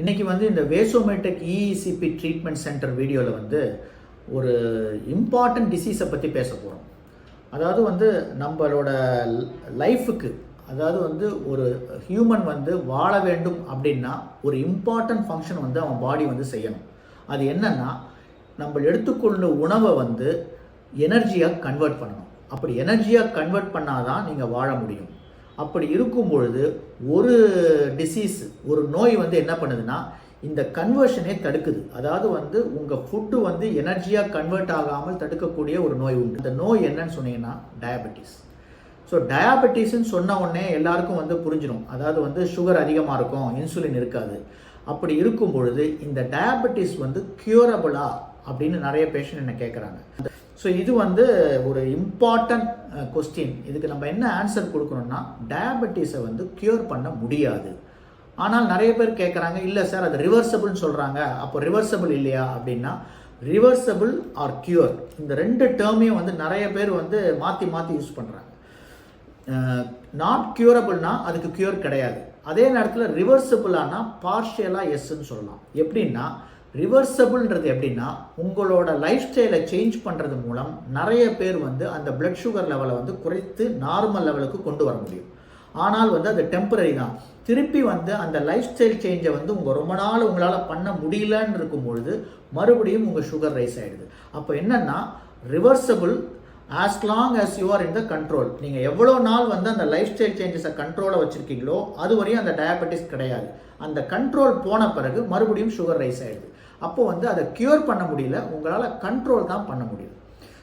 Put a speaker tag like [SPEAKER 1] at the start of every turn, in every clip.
[SPEAKER 1] இன்றைக்கி வந்து இந்த வேசோமேட்டிக் இஇசிபி ட்ரீட்மெண்ட் சென்டர் வீடியோவில் வந்து ஒரு இம்பார்ட்டன்ட் டிசீஸை பற்றி பேச போகிறோம் அதாவது வந்து நம்மளோட லைஃபுக்கு அதாவது வந்து ஒரு ஹியூமன் வந்து வாழ வேண்டும் அப்படின்னா ஒரு இம்பார்ட்டன்ட் ஃபங்க்ஷன் வந்து அவன் பாடி வந்து செய்யணும். அது என்னென்னா நம்ம எடுத்துக்கொள்ள உணவை வந்து எனர்ஜியாக கன்வெர்ட் பண்ணணும். அப்படி எனர்ஜியாக கன்வெர்ட் பண்ணாதான் நீங்கள் வாழ முடியும். அப்படி இருக்கும் பொழுது ஒரு டிசீஸ் ஒரு நோய் வந்து என்ன பண்ணுதுன்னா இந்த கன்வர்ஷனே தடுக்குது. அதாவது வந்து உங்கள் ஃபுட்டு வந்து எனர்ஜியாக கன்வெர்ட் ஆகாமல் தடுக்கக்கூடிய ஒரு நோய் உண்டு. இந்த நோய் என்னன்னு சொன்னீங்கன்னா டயபெட்டிஸ் ஸோ டயாபெட்டிஸ்ன்னு சொன்ன உடனே எல்லாருக்கும் வந்து புரிஞ்சிடும் அதாவது வந்து சுகர் அதிகமாக இருக்கும் இன்சுலின் இருக்காது. அப்படி இருக்கும் பொழுது இந்த டயாபெட்டிஸ் வந்து கியூரபிளா அப்படின்னு நிறைய பேஷண்ட் என்ன கேட்குறாங்க ஸோ இது வந்து ஒரு இம்பார்ட்டன்ட் கொஸ்டின் uh, இதுக்கு நம்ம என்ன ஆன்சர் கொடுக்கணும்னா டயபெட்டிஸை வந்து க்யூர் பண்ண முடியாது. ஆனால் நிறைய பேர் கேட்குறாங்க இல்லை சார் அது ரிவர்சபிள்னு சொல்கிறாங்க அப்போ ரிவர்சபிள் இல்லையா? அப்படின்னா ரிவர்சபிள் ஆர் க்யூர் இந்த ரெண்டு டேர்மையும் வந்து நிறைய பேர் வந்து மாற்றி மாற்றி யூஸ் பண்ணுறாங்க நாட் uh, க்யூரபிள்னா அதுக்கு க்யூர் கிடையாது. அதே நேரத்தில் ரிவர்சபிளானா பார்ஷியலாக எஸ்ன்னு சொல்லலாம். எப்படின்னா ரிவர்சபிள்ன்றது எப்படின்னா உங்களோட லைஃப் ஸ்டைலை சேஞ்ச் பண்ணுறது மூலம் நிறைய பேர் வந்து அந்த பிளட் சுகர் லெவலை வந்து குறைத்து நார்மல் லெவலுக்கு கொண்டு வர முடியும். ஆனால் வந்து அது டெம்பரரி தான். திருப்பி வந்து அந்த லைஃப் ஸ்டைல் சேஞ்சை வந்து உங்கள் ரொம்ப நாள் உங்களால் பண்ண முடியலன்னு இருக்கும்பொழுது மறுபடியும் உங்கள் சுகர் ரைஸ் ஆகிடுது அப்போ என்னென்னா reversible as long as you are in the control நீங்கள் எவ்வளோ நாள் வந்து அந்த லைஃப் ஸ்டைல் சேஞ்சஸை கண்ட்ரோலை வச்சுருக்கீங்களோ அது வரையும் அந்த டயபெட்டிஸ் கிடையாது. அந்த கண்ட்ரோல் போன பிறகு மறுபடியும் சுகர் ரைஸ் ஆகிடுது அப்போ வந்து அதை க்யூர் பண்ண முடியல உங்களால் கண்ட்ரோல் தான் பண்ண முடியும்.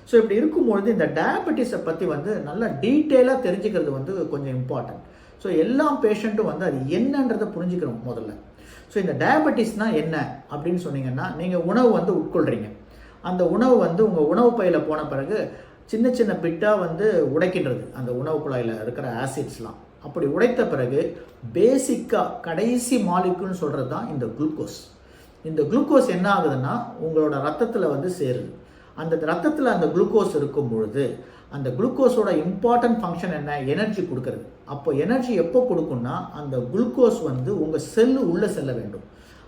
[SPEAKER 1] ஸோ இப்படி இருக்கும்பொழுது இந்த டயபெட்டிஸை பற்றி வந்து நல்லா டீட்டெயிலாக தெரிஞ்சுக்கிறது வந்து கொஞ்சம் இம்பார்ட்டன்ட் ஸோ எல்லா பேஷண்ட்டும் வந்து அது என்னன்றதை புரிஞ்சுக்கணும் முதல்ல. ஸோ இந்த டயபெட்டிஸ்னால் என்ன அப்படின்னு சொன்னீங்கன்னா நீங்கள் உணவு வந்து உட்கொள்கிறீங்க அந்த உணவு வந்து உங்கள் உணவு பையில் போன பிறகு சின்ன சின்ன பிட்டாக வந்து உடைக்கின்றது. அந்த உணவு குழாயில் இருக்கிற ஆசிட்ஸ்லாம் அப்படி உடைத்த பிறகு பேசிக்காக கடைசி மாலிக்குன்னு சொல்கிறது தான் இந்த குளுக்கோஸ் இந்த குளுக்கோஸ் என்ன ஆகுதுன்னா உங்களோட ரத்தத்தில் வந்து சேருது. அந்த ரத்தத்தில் அந்த குளுக்கோஸ் இருக்கும் பொழுது அந்த குளுக்கோஸோட இம்பார்ட்டன்ட் ஃபங்க்ஷன் என்ன? எனர்ஜி கொடுக்கறது. அப்போ எனர்ஜி எப்போ கொடுக்கும்னா அந்த குளுக்கோஸ் வந்து உங்கள் செல்லு உள்ளே செல்ல வேண்டும்.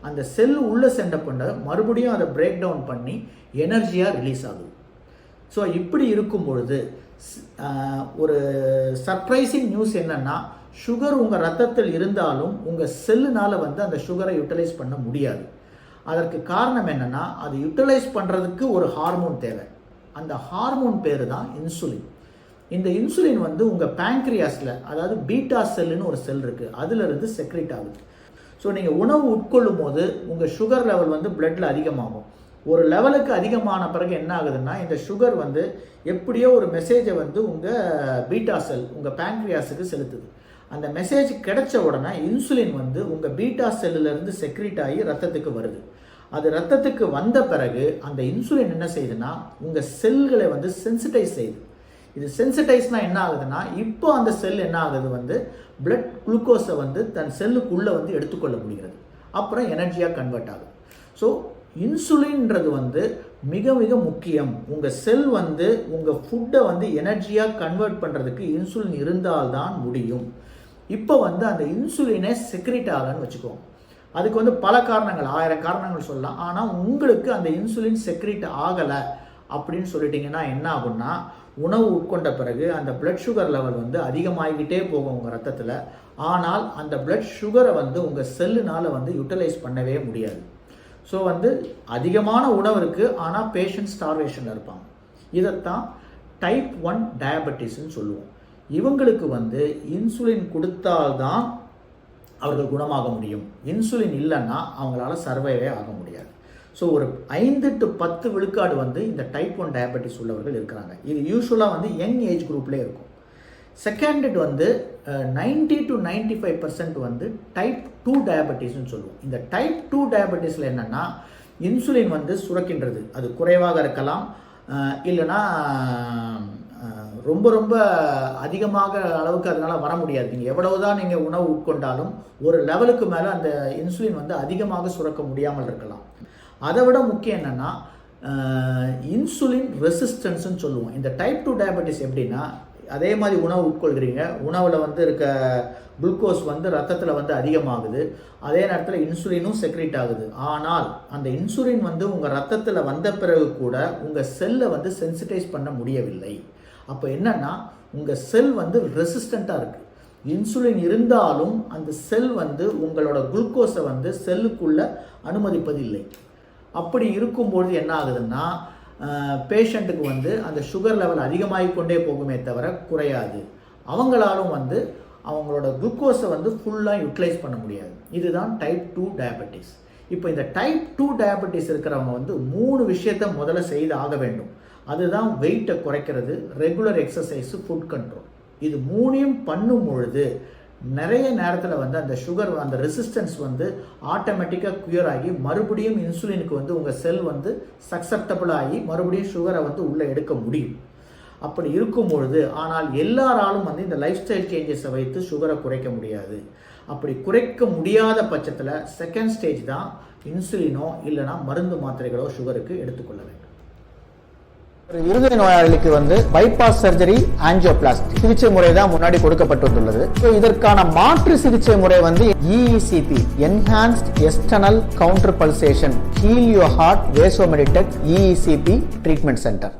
[SPEAKER 1] அந்த செல்லு உள்ளே சென்ற பண்ண மறுபடியும் அதை பிரேக் டவுன் பண்ணி எனர்ஜியாக ரிலீஸ் ஆகுது. ஸோ இப்படி இருக்கும் பொழுது ஒரு சர்ப்ரைசிங் நியூஸ் என்னென்னா சுகர் உங்கள் ரத்தத்தில் இருந்தாலும் உங்கள் செல்லுனால் வந்து அந்த சுகரை யூட்டிலைஸ் பண்ண முடியாது. அதற்கு காரணம் என்னென்னா அது யூட்டிலைஸ் பண்ணுறதுக்கு ஒரு ஹார்மோன் தேவை. அந்த ஹார்மோன் பேர் தான் இன்சுலின் இந்த இன்சுலின் வந்து உங்கள் பேங்க்ரியாஸில் அதாவது பீட்டா செல்லுன்னு ஒரு செல் இருக்குது அதிலிருந்து செக்ரேட் ஆகுது. ஸோ நீங்கள் உணவு உட்கொள்ளும் போது உங்கள் சுகர் லெவல் வந்து பிளட்டில் அதிகமாகும். ஒரு லெவலுக்கு அதிகமான பிறகு என்ன ஆகுதுன்னா இந்த சுகர் வந்து எப்படியோ ஒரு மெசேஜை வந்து உங்கள் பீட்டா செல் உங்கள் பேங்க்ரியாஸுக்கு செலுத்துது. அந்த மெசேஜ் கிடைச்ச உடனே இன்சுலின் வந்து உங்கள் பீட்டா செல்லுலேருந்து செக்ரீட் ஆகி ரத்தத்துக்கு வருது. அது ரத்தத்துக்கு வந்த பிறகு அந்த இன்சுலின் என்ன செய்யுதுன்னா உங்கள் செல்களை வந்து சென்சிட்டைஸ் செய்யுது. இது சென்சிட்டைஸ்னால் என்ன ஆகுதுன்னா இப்போ அந்த செல் என்ன ஆகுது வந்து பிளட் குளுக்கோஸை வந்து தன் செல்லுக்குள்ளே வந்து எடுத்துக்கொள்ள முடிகிறது. அப்புறம் எனர்ஜியாக கன்வெர்ட் ஆகுது. ஸோ இன்சுலின்ன்றது வந்து மிக மிக முக்கியம். உங்கள் செல் வந்து உங்கள் ஃபுட்டை வந்து எனர்ஜியாக கன்வெர்ட் பண்ணுறதுக்கு இன்சுலின் இருந்தால்தான் முடியும். இப்போ வந்து அந்த இன்சுலினை செக்ரிட் ஆகலன்னு வச்சுக்கோங்க. அதுக்கு வந்து பல காரணங்கள் ஆயிரம் காரணங்கள் சொல்லலாம். ஆனால் உங்களுக்கு அந்த இன்சுலின் செக்ரிட் ஆகலை அப்படின்னு சொல்லிட்டீங்கன்னா என்ன ஆகும்னா உணவு உட்கொண்ட பிறகு அந்த பிளட் சுகர் லெவல் வந்து அதிகமாகிக்கிட்டே போகும் உங்கள் ரத்தத்தில். ஆனால் அந்த பிளட் சுகரை வந்து உங்கள் செல்லுனால் வந்து யூட்டிலைஸ் பண்ணவே முடியாது. ஸோ வந்து அதிகமான உணவு இருக்குது ஆனால் பேஷண்ட் ஸ்டார்வேஷனில் இருப்பாங்க. இதைத்தான் டைப் ஒன் டயபெட்டிஸ்ன்னு சொல்லுவோம். இவங்களுக்கு வந்து இன்சுலின் கொடுத்தால்தான் அவர்கள் குணமாக முடியும். இன்சுலின் இல்லைன்னா அவங்களால சர்வைவே ஆக முடியாது. ஸோ ஒரு ஐந்து டு பத்து விழுக்காடு வந்து இந்த டைப் ஒன் டயபெட்டிஸ் உள்ளவர்கள் இருக்கிறாங்க. இது யூஸ்வலாக வந்து யங் ஏஜ் குரூப்லேயே இருக்கும். செகண்ட் வந்து ninety to ninety five percent வந்து டைப் டூ டயபெட்டிஸ்னு சொல்லுவோம். இந்த டைப் டூ டயபெட்டிஸில் என்னென்னா இன்சுலின் வந்து சுரக்கின்றது. அது குறைவாக இருக்கலாம். இல்லைன்னா ரொம்ப ரொம்ப அதிகமாக அளவுக்கு அதனால் வர முடியாது. நீங்கள் எவ்வளவு தான் நீங்கள் உணவு உட்கொண்டாலும் ஒரு லெவலுக்கு மேலே அந்த இன்சுலின் வந்து அதிகமாக சுரக்க முடியாமல் இருக்கலாம். அதை விட முக்கியம் என்னென்னா இன்சுலின் ரெசிஸ்டன்ஸ்னு சொல்லுவோம். இந்த டைப் டூ டயபெட்டிஸ் எப்படின்னா அதே மாதிரி உணவு உட்கொள்கிறீங்க. உணவில் வந்து இருக்க குளுக்கோஸ் வந்து ரத்தத்தில் வந்து அதிகமாகுது. அதே நேரத்தில் இன்சுலினும் செக்ரேட் ஆகுது. ஆனால் அந்த இன்சுலின் வந்து உங்கள் ரத்தத்தில் வந்த பிறகு கூட உங்கள் செல்லை வந்து சென்சிட்டைஸ் பண்ண முடியவில்லை. அப்போ என்னன்னா உங்கள் செல் வந்து ரெசிஸ்டண்ட்டாக இருக்குது இன்சுலின் இருந்தாலும் அந்த செல் வந்து உங்களோட குளுக்கோஸை வந்து செல்லுக்குள்ள அனுமதிப்பதில்லை. அப்படி இருக்கும்பொழுது என்ன ஆகுதுன்னா பேஷண்ட்டுக்கு வந்து அந்த சுகர் லெவல் அதிகமாகிக் கொண்டே போகுமே தவிர குறையாது. அவங்களாலும் வந்து அவங்களோட குளுக்கோஸை வந்து ஃபுல்லாக யூட்டிலைஸ் பண்ண முடியாது. இதுதான் டைப் டூ டயபெட்டிஸ் இப்போ இந்த டைப் டூ டயபெட்டிஸ் இருக்கிறவங்க வந்து மூணு விஷயத்த முதல்ல செய்து ஆக வேண்டும். அதுதான் வெயிட்டை குறைக்கிறது ரெகுலர் எக்ஸசைஸு ஃபுட் கண்ட்ரோல் இது மூணையும் பண்ணும் பொழுது நிறைய நேரத்தில் வந்து அந்த சுகர் அந்த ரெசிஸ்டன்ஸ் வந்து ஆட்டோமேட்டிக்காக குயர் ஆகி மறுபடியும் இன்சுலினுக்கு வந்து உங்கள் செல் வந்து சக்செப்டபிள் ஆகி மறுபடியும் சுகரை வந்து உள்ளே எடுக்க முடியும். அப்படி இருக்கும் பொழுது ஆனால் எல்லாராலும் வந்து இந்த லைஃப் ஸ்டைல் சேஞ்சஸை வைத்து சுகரை குறைக்க முடியாது. அப்படி குறைக்க முடியாத பட்சத்தில் செகண்ட் ஸ்டேஜ் தான் இன்சுலினோ இல்லைனா மருந்து மாத்திரைகளோ சுகருக்கு எடுத்துக்கொள்ள வேண்டும்.
[SPEAKER 2] ஒரு இருதய நோயாளிக்கு வந்து பைபாஸ் சர்ஜரி ஆஞ்சியோபிளாஸ்டி சிகிச்சை முறை தான் முன்னாடி கொடுக்கப்பட்டுள்ளது. இதற்கான மாற்று சிகிச்சை முறை வந்து EECP enhanced external counter pulsation heal your heart Vasomeditech EECP treatment centre